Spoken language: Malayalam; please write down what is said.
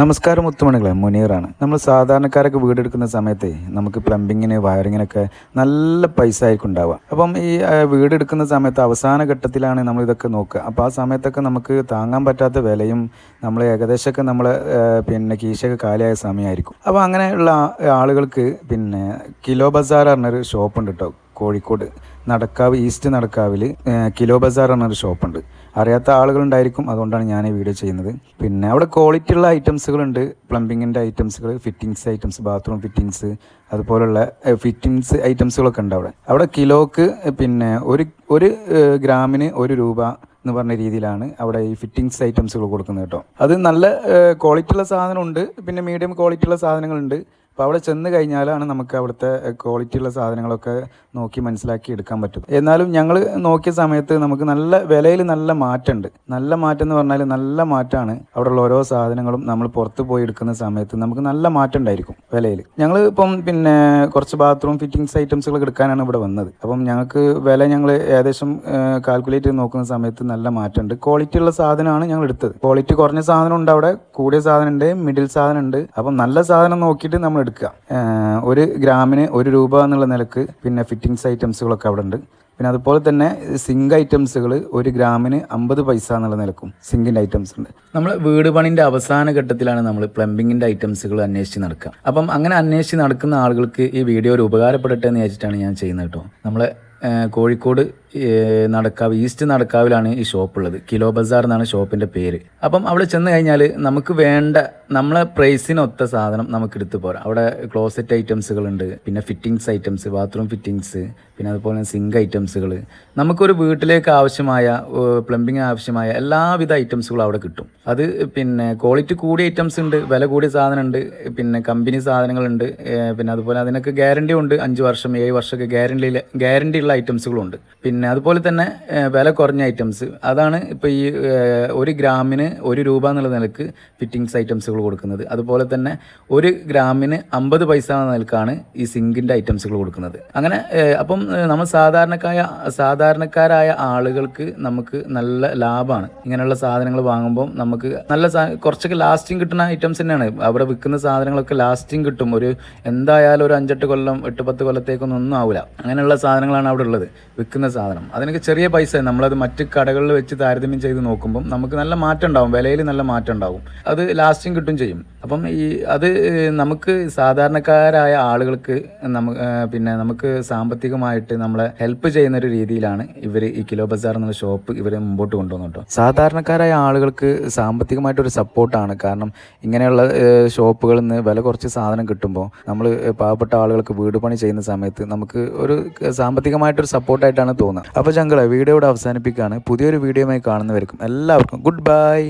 നമസ്കാരം മുത്തുമണികളെ മുനീറാണ്. നമ്മൾ സാധാരണക്കാരൊക്കെ വീടെടുക്കുന്ന സമയത്ത് നമുക്ക് പ്ലംബിങ്ങിന് വയറിങ്ങിനൊക്കെ നല്ല പൈസ ആയിരിക്കും ഉണ്ടാവുക അപ്പം ഈ വീടെടുക്കുന്ന സമയത്ത് അവസാന ഘട്ടത്തിലാണ് നമ്മൾ ഇതൊക്കെ നോക്കുക. അപ്പോൾ ആ സമയത്തൊക്കെ നമുക്ക് താങ്ങാൻ പറ്റാത്ത വിലയും നമ്മൾ ഏകദേശമൊക്കെ നമ്മൾ പിന്നെ കീശയൊക്കെ കാലിയായ സമയമായിരിക്കും. അപ്പോൾ അങ്ങനെയുള്ള ആളുകൾക്ക് പിന്നെ കിലോ ബസാർ പറഞ്ഞൊരു ഷോപ്പ് ഉണ്ട് കേട്ടോ കോഴിക്കോട്. നടക്കാവ് ഈസ്റ്റ് നടക്കാവിൽ കിലോ ബസാർ എന്നൊരു ഷോപ്പുണ്ട്. അറിയാത്ത ആളുകളുണ്ടായിരിക്കും അതുകൊണ്ടാണ് ഞാൻ ഈ വീഡിയോ ചെയ്യുന്നത്. പിന്നെ അവിടെ ക്വാളിറ്റി ഉള്ള ഐറ്റംസുകളുണ്ട് പ്ലംബിങ്ങിന്റെ ഐറ്റംസുകൾ ഫിറ്റിങ്സ് ഐറ്റംസ് ബാത്റൂം ഫിറ്റിങ്സ് അതുപോലുള്ള ഫിറ്റിങ്സ് ഐറ്റംസുകളൊക്കെ ഉണ്ട് അവിടെ. അവിടെ കിലോക്ക് പിന്നെ ഒരു ഒരു ഗ്രാമിന് ഒരു രൂപ എന്ന് പറഞ്ഞ രീതിയിലാണ് അവിടെ ഈ ഫിറ്റിങ്സ് ഐറ്റംസുകൾ കൊടുക്കുന്നത് കേട്ടോ. അത് നല്ല ക്വാളിറ്റി ഉള്ള സാധനമുണ്ട്. പിന്നെ മീഡിയം ക്വാളിറ്റി ഉള്ള സാധനങ്ങളുണ്ട്. അപ്പോൾ അവിടെ ചെന്ന് കഴിഞ്ഞാലാണ് നമുക്ക് അവിടുത്തെ ക്വാളിറ്റി ഉള്ള സാധനങ്ങളൊക്കെ നോക്കി മനസ്സിലാക്കി എടുക്കാൻ പറ്റും. എന്നാലും ഞങ്ങൾ നോക്കിയ സമയത്ത് നമുക്ക് നല്ല വിലയിൽ നല്ല മാറ്റമുണ്ട്. നല്ല മാറ്റം എന്ന് പറഞ്ഞാൽ നല്ല മാറ്റമാണ് അവിടെയുള്ള ഓരോ സാധനങ്ങളും നമ്മൾ പുറത്ത് പോയി എടുക്കുന്ന സമയത്ത് നമുക്ക് നല്ല മാറ്റം ഉണ്ടായിരിക്കും വിലയിൽ. ഞങ്ങൾ ഇപ്പം പിന്നെ കുറച്ച് ബാത്റൂം ഫിറ്റിങ്സ് ഐറ്റംസുകൾ എടുക്കാനാണ് ഇവിടെ വന്നത്. അപ്പം ഞങ്ങൾക്ക് വില ഞങ്ങൾ ഏകദേശം കാൽക്കുലേറ്റ് ചെയ്ത് നോക്കുന്ന സമയത്ത് നല്ല മാറ്റമുണ്ട്. ക്വാളിറ്റി ഉള്ള സാധനമാണ് ഞങ്ങൾ എടുത്തത്. ക്വാളിറ്റി കുറഞ്ഞ സാധനം ഉണ്ട് അവിടെ കൂടിയ സാധനം ഉണ്ട് മിഡിൽ സാധനം ഉണ്ട് അപ്പം നല്ല സാധനം നോക്കിയിട്ട് നമ്മൾ എടുക്കുക. ഒരു ഗ്രാമിന് ഒരു രൂപ എന്നുള്ള നിലയ്ക്ക് പിന്നെ ഫിറ്റിങ്സ് ഐറ്റംസുകളൊക്കെ അവിടെ ഉണ്ട്. പിന്നെ അതുപോലെ തന്നെ സിങ്ക് ഐറ്റംസുകൾ ഒരു ഗ്രാമിന് അമ്പത് പൈസ എന്നുള്ള നിലക്കും സിങ്കിന്റെ ഐറ്റംസ് ഉണ്ട്. നമ്മൾ വീട് പണിന്റെ അവസാന ഘട്ടത്തിലാണ് നമ്മൾ പ്ലംബിങ്ങിന്റെ ഐറ്റംസുകൾ അന്വേഷിച്ച് നടക്കുക. അപ്പം അങ്ങനെ അന്വേഷിച്ച് നടക്കുന്ന ആളുകൾക്ക് ഈ വീഡിയോ ഒരു ഉപകാരപ്പെടട്ടെ എന്ന് വിചാരിച്ചിട്ടാണ് ഞാൻ ചെയ്യുന്നത് കേട്ടോ. നമ്മളെ കോഴിക്കോട് നടക്കാവ് ഈസ്റ്റ് നടക്കാവിലാണ് ഈ ഷോപ്പ് ഉള്ളത് കിലോ ബസാർ എന്നാണ് ഷോപ്പിന്റെ പേര്. അപ്പം അവിടെ ചെന്ന് കഴിഞ്ഞാൽ നമുക്ക് വേണ്ട നമ്മളെ പ്രൈസിനൊത്ത സാധനം നമുക്ക് എടുത്തു പോരാം. അവിടെ ക്ലോസറ്റ് ഐറ്റംസുകളുണ്ട് പിന്നെ ഫിറ്റിങ്സ് ഐറ്റംസ് ബാത്റൂം ഫിറ്റിങ്സ് പിന്നെ അതുപോലെ സിങ്ക് ഐറ്റംസുകൾ നമുക്കൊരു വീട്ടിലേക്ക് ആവശ്യമായ പ്ലംബിങ് ആവശ്യമായ എല്ലാവിധ ഐറ്റംസുകളും അവിടെ കിട്ടും. അത് പിന്നെ ക്വാളിറ്റി കൂടിയ ഐറ്റംസ് ഉണ്ട് വില കൂടിയ സാധനമുണ്ട് പിന്നെ കമ്പനി സാധനങ്ങളുണ്ട് പിന്നെ അതുപോലെ അതിനൊക്കെ ഗ്യാരണ്ടി ഉണ്ട്. അഞ്ച് വർഷം ഏഴ് വർഷമൊക്കെ ഗ്യാരണ്ടി ഗ്യാരണ്ടി ഐറ്റംസുകളും ഉണ്ട് പിന്നെ അതുപോലെ തന്നെ വില കുറഞ്ഞ ഐറ്റംസ്. അതാണ് ഇപ്പോൾ ഈ ഒരു ഗ്രാമിന് ഒരു രൂപ എന്നുള്ള നിലയ്ക്ക് ഫിറ്റിങ്സ് ഐറ്റംസുകൾ കൊടുക്കുന്നത്. അതുപോലെ തന്നെ ഒരു ഗ്രാമിന് അമ്പത് പൈസ എന്ന നിലക്കാണ് ഈ സിങ്കിന്റെ ഐറ്റംസുകൾ കൊടുക്കുന്നത്. അങ്ങനെ അപ്പം നമ്മൾ സാധാരണക്കായ സാധാരണക്കാരായ ആളുകൾക്ക് നമുക്ക് നല്ല ലാഭമാണ്. ഇങ്ങനെയുള്ള സാധനങ്ങൾ വാങ്ങുമ്പോൾ നമുക്ക് നല്ല കുറച്ചൊക്കെ ലാസ്റ്റിംഗ് കിട്ടുന്ന ഐറ്റംസ് തന്നെയാണ്. അവിടെ വിൽക്കുന്ന സാധനങ്ങളൊക്കെ ലാസ്റ്റിംഗ് കിട്ടും. ഒരു എന്തായാലും ഒരു അഞ്ചെട്ട് കൊല്ലം എട്ട് പത്ത് കൊല്ലത്തേക്കൊന്നും ഒന്നും ആവില്ല അങ്ങനെയുള്ള സാധനങ്ങളാണ് അവിടെ ഉള്ളത് വിൽക്കുന്ന സാധനം. അതിനൊക്കെ ചെറിയ പൈസ നമ്മളത് മറ്റ് കടകളിൽ വെച്ച് താരതമ്യം ചെയ്ത് നോക്കുമ്പം നമുക്ക് നല്ല മാറ്റം ഉണ്ടാവും വിലയിൽ നല്ല മാറ്റം ഉണ്ടാവും. അത് ലാസ്റ്റിംഗ് കിട്ടും ചെയ്യും. അപ്പം ഈ അത് നമുക്ക് സാധാരണക്കാരായ ആളുകൾക്ക് നമു പിന്നെ നമുക്ക് സാമ്പത്തികമായിട്ട് നമ്മളെ ഹെൽപ്പ് ചെയ്യുന്ന ഒരു രീതിയിലാണ് ഇവർ ഈ കിലോ ബസാർ എന്നുള്ള ഷോപ്പ് ഇവർ മുമ്പോട്ട് കൊണ്ടുവന്നിട്ടോ സാധാരണക്കാരായ ആളുകൾക്ക് സാമ്പത്തികമായിട്ടൊരു സപ്പോർട്ടാണ്. കാരണം ഇങ്ങനെയുള്ള ഷോപ്പുകളിൽ നിന്ന് വില കുറച്ച് സാധനം കിട്ടുമ്പോൾ നമ്മൾ പാവപ്പെട്ട ആളുകൾക്ക് വീട് പണി ചെയ്യുന്ന സമയത്ത് നമുക്ക് ഒരു സാമ്പത്തികമായിട്ടൊരു സപ്പോർട്ടായിട്ടാണ് തോന്നുന്നത് അപ്പോൾ ചങ്കളെ വീഡിയോ ഇവിടെ അവസാനിപ്പിക്കുകയാണ്. പുതിയൊരു വീഡിയോയുമായി കാണുന്നവർക്കും എല്ലാവർക്കും ഗുഡ് ബൈ.